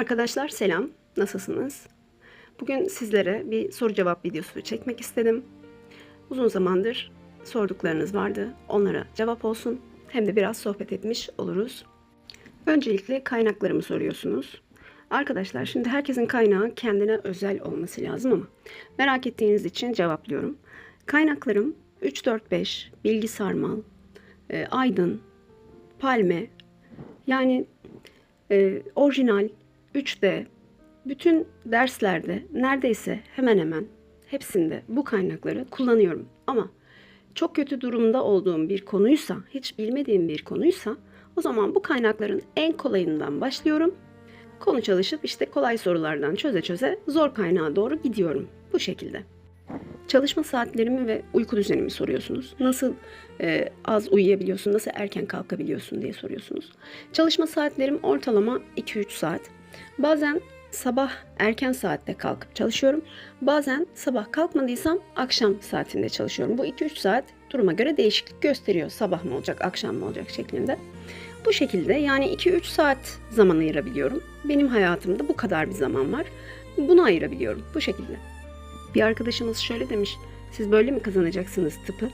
Arkadaşlar selam, nasılsınız? Bugün sizlere bir soru cevap videosu çekmek istedim. Uzun zamandır sorduklarınız vardı, onlara cevap olsun. Hem de biraz sohbet etmiş oluruz. Öncelikle kaynaklarımı soruyorsunuz. Arkadaşlar şimdi herkesin kaynağı kendine özel olması lazım ama merak ettiğiniz için cevaplıyorum. Kaynaklarım 345, Bilgi Sarmal, e, Aydın, Palme, yani e, orijinal 3D bütün derslerde neredeyse hemen hemen hepsinde bu kaynakları kullanıyorum. Ama çok kötü durumda olduğum bir konuysa, hiç bilmediğim bir konuysa o zaman bu kaynakların en kolayından başlıyorum. Konu çalışıp işte kolay sorulardan çöze çöze zor kaynağa doğru gidiyorum. Bu şekilde. Çalışma saatlerimi ve uyku düzenimi soruyorsunuz. Nasıl e, az uyuyabiliyorsun, nasıl erken kalkabiliyorsun diye soruyorsunuz. Çalışma saatlerim ortalama 2-3 saat. Bazen sabah erken saatte kalkıp çalışıyorum. Bazen sabah kalkmadıysam akşam saatinde çalışıyorum. Bu 2-3 saat duruma göre değişiklik gösteriyor. Sabah mı olacak, akşam mı olacak şeklinde. Bu şekilde yani 2-3 saat zaman ayırabiliyorum. Benim hayatımda bu kadar bir zaman var. Bunu ayırabiliyorum bu şekilde. Bir arkadaşımız şöyle demiş. Siz böyle mi kazanacaksınız tıpı?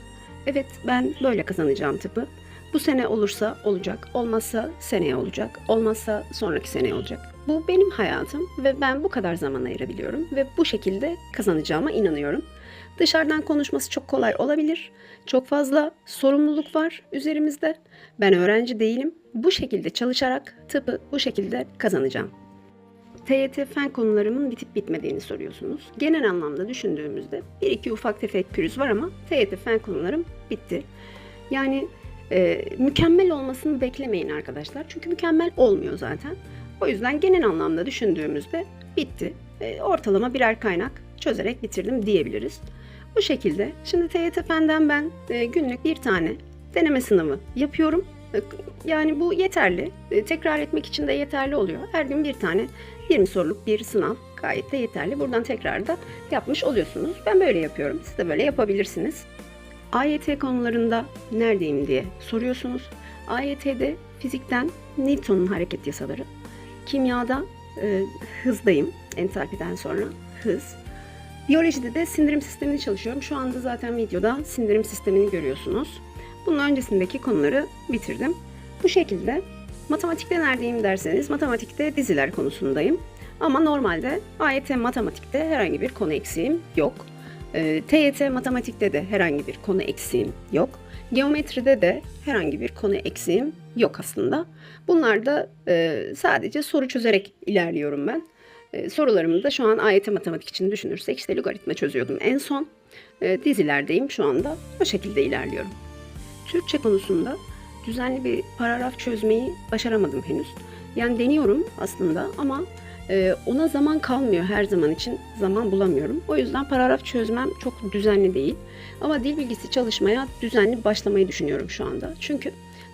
Evet ben böyle kazanacağım tıpı. Bu sene olursa olacak, olmazsa seneye olacak, olmazsa sonraki seneye olacak. Bu benim hayatım ve ben bu kadar zaman ayırabiliyorum ve bu şekilde kazanacağıma inanıyorum. Dışarıdan konuşması çok kolay olabilir. Çok fazla sorumluluk var üzerimizde. Ben öğrenci değilim. Bu şekilde çalışarak tıpı bu şekilde kazanacağım. TYT fen konularımın bitip bitmediğini soruyorsunuz. Genel anlamda düşündüğümüzde bir iki ufak tefek pürüz var ama TYT fen konularım bitti. Yani e, mükemmel olmasını beklemeyin arkadaşlar. Çünkü mükemmel olmuyor zaten. O yüzden genel anlamda düşündüğümüzde bitti. E, ortalama birer kaynak çözerek bitirdim diyebiliriz. Bu şekilde. Şimdi TYT Fen'den ben e, günlük bir tane deneme sınavı yapıyorum. E, Yani bu yeterli. E, Tekrar etmek için de yeterli oluyor. Her gün bir tane 20 soruluk bir sınav gayet de yeterli. Buradan tekrar da yapmış oluyorsunuz. Ben böyle yapıyorum. Siz de böyle yapabilirsiniz. AYT konularında neredeyim diye soruyorsunuz. AYT'de fizikten Newton'un hareket yasaları. Kimyada e, hızdayım. Entalpiden sonra hız. Biyolojide de sindirim sistemini çalışıyorum. Şu anda zaten videoda sindirim sistemini görüyorsunuz. Bunun öncesindeki konuları bitirdim. Bu şekilde matematikte neredeyim derseniz matematikte diziler konusundayım. Ama normalde AYT matematikte herhangi bir konu eksiğim yok. E, TYT matematikte de herhangi bir konu eksiğim yok. Geometride de herhangi bir konu eksiğim yok aslında. Bunlar da e, sadece soru çözerek ilerliyorum ben. E, sorularımı da şu an AYT matematik için düşünürsek işte logaritma çözüyordum en son. E, dizilerdeyim şu anda. O şekilde ilerliyorum. Türkçe konusunda düzenli bir paragraf çözmeyi başaramadım henüz. Yani deniyorum aslında ama e, ona zaman kalmıyor her zaman için zaman bulamıyorum. O yüzden paragraf çözmem çok düzenli değil. Ama dil bilgisi çalışmaya düzenli başlamayı düşünüyorum şu anda. Çünkü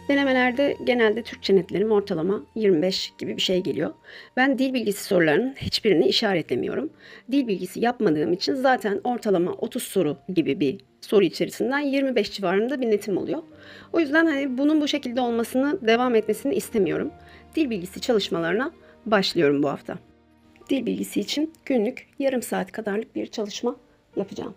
denemelerde genelde Türkçe netlerim ortalama 25 gibi bir şey geliyor. Ben dil bilgisi sorularının hiçbirini işaretlemiyorum. Dil bilgisi yapmadığım için zaten ortalama 30 soru gibi bir soru içerisinden 25 civarında bir netim oluyor. O yüzden hani bunun bu şekilde olmasını, devam etmesini istemiyorum. Dil bilgisi çalışmalarına başlıyorum bu hafta. Dil bilgisi için günlük yarım saat kadarlık bir çalışma yapacağım.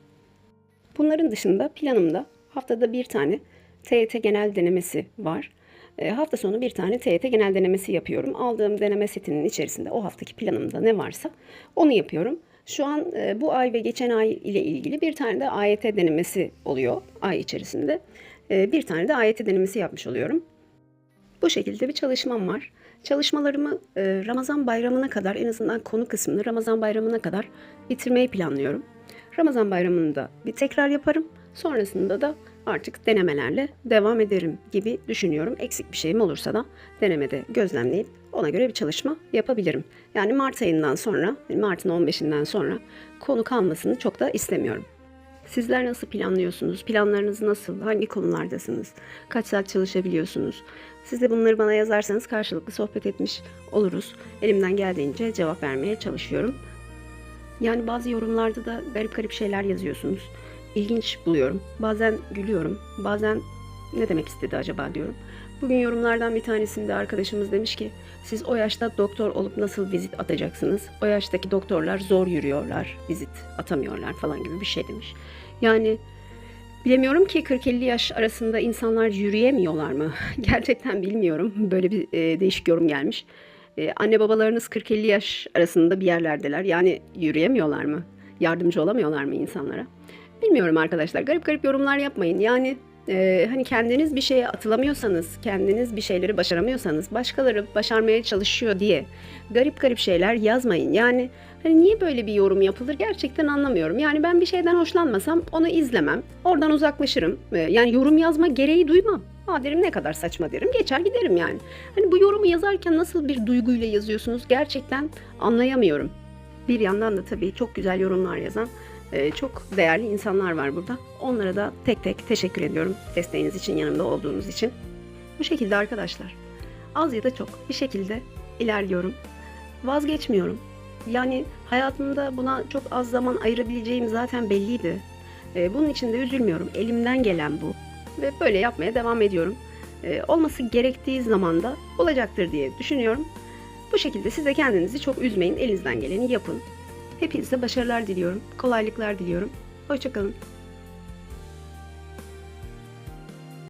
Bunların dışında planımda haftada bir tane TYT genel denemesi var. E, hafta sonu bir tane TYT genel denemesi yapıyorum. Aldığım deneme setinin içerisinde o haftaki planımda ne varsa onu yapıyorum. Şu an e, bu ay ve geçen ay ile ilgili bir tane de AYT denemesi oluyor ay içerisinde. E, bir tane de AYT denemesi yapmış oluyorum. Bu şekilde bir çalışmam var. Çalışmalarımı e, Ramazan bayramına kadar en azından konu kısmını Ramazan bayramına kadar bitirmeyi planlıyorum. Ramazan bayramında bir tekrar yaparım. Sonrasında da artık denemelerle devam ederim gibi düşünüyorum. Eksik bir şeyim olursa da denemede gözlemleyip ona göre bir çalışma yapabilirim. Yani Mart ayından sonra, Mart'ın 15'inden sonra konu kalmasını çok da istemiyorum. Sizler nasıl planlıyorsunuz? Planlarınız nasıl? Hangi konulardasınız? Kaç saat çalışabiliyorsunuz? Siz de bunları bana yazarsanız karşılıklı sohbet etmiş oluruz. Elimden geldiğince cevap vermeye çalışıyorum. Yani bazı yorumlarda da garip garip şeyler yazıyorsunuz. İlginç buluyorum. Bazen gülüyorum. Bazen ne demek istedi acaba diyorum. Bugün yorumlardan bir tanesinde arkadaşımız demiş ki siz o yaşta doktor olup nasıl vizit atacaksınız? O yaştaki doktorlar zor yürüyorlar, vizit atamıyorlar falan gibi bir şey demiş. Yani bilemiyorum ki 40-50 yaş arasında insanlar yürüyemiyorlar mı? Gerçekten bilmiyorum. Böyle bir e, değişik yorum gelmiş. E, anne babalarınız 40-50 yaş arasında bir yerlerdeler. Yani yürüyemiyorlar mı? Yardımcı olamıyorlar mı insanlara? Bilmiyorum arkadaşlar. Garip garip yorumlar yapmayın. Yani e, hani kendiniz bir şeye atılamıyorsanız, kendiniz bir şeyleri başaramıyorsanız, başkaları başarmaya çalışıyor diye garip garip şeyler yazmayın. Yani hani niye böyle bir yorum yapılır gerçekten anlamıyorum. Yani ben bir şeyden hoşlanmasam onu izlemem. Oradan uzaklaşırım. E, yani yorum yazma gereği duymam. Aa derim ne kadar saçma derim. Geçer giderim yani. Hani bu yorumu yazarken nasıl bir duyguyla yazıyorsunuz gerçekten anlayamıyorum. Bir yandan da tabii çok güzel yorumlar yazan çok değerli insanlar var burada. Onlara da tek tek teşekkür ediyorum desteğiniz için, yanımda olduğunuz için. Bu şekilde arkadaşlar. Az ya da çok bir şekilde ilerliyorum. Vazgeçmiyorum. Yani hayatımda buna çok az zaman ayırabileceğim zaten belliydi. E, bunun için de üzülmüyorum. Elimden gelen bu. Ve böyle yapmaya devam ediyorum. E, olması gerektiği zamanda olacaktır diye düşünüyorum. Bu şekilde siz de kendinizi çok üzmeyin. Elinizden geleni yapın. Hepinize başarılar diliyorum. Kolaylıklar diliyorum. Hoşçakalın.